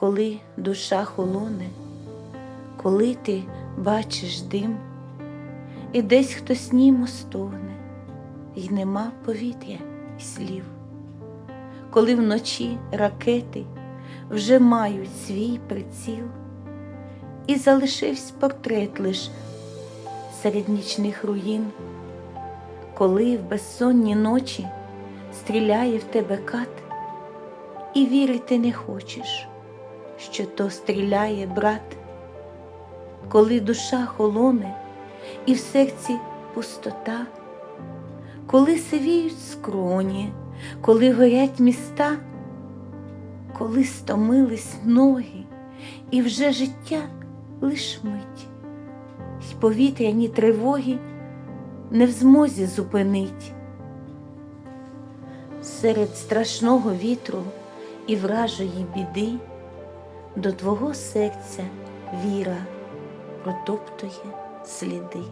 коли душа холоне, коли ти бачиш дим, і десь хтось німо стогне, й нема повітря й слів, коли вночі ракети вже мають свій приціл, і залишився портрет лиш серед нічних руїн, коли в безсонні ночі стріляє в тебе кат, і вірити не хочеш, що то стріляє брат, коли душа холоне і в серці пустота, коли сивіють скроні, коли горять міста, коли стомились ноги, і вже життя лиш мить, й повітряні тривоги не в змозі зупинить. Серед страшного вітру і вражої біди до твого серця віра протоптує сліди.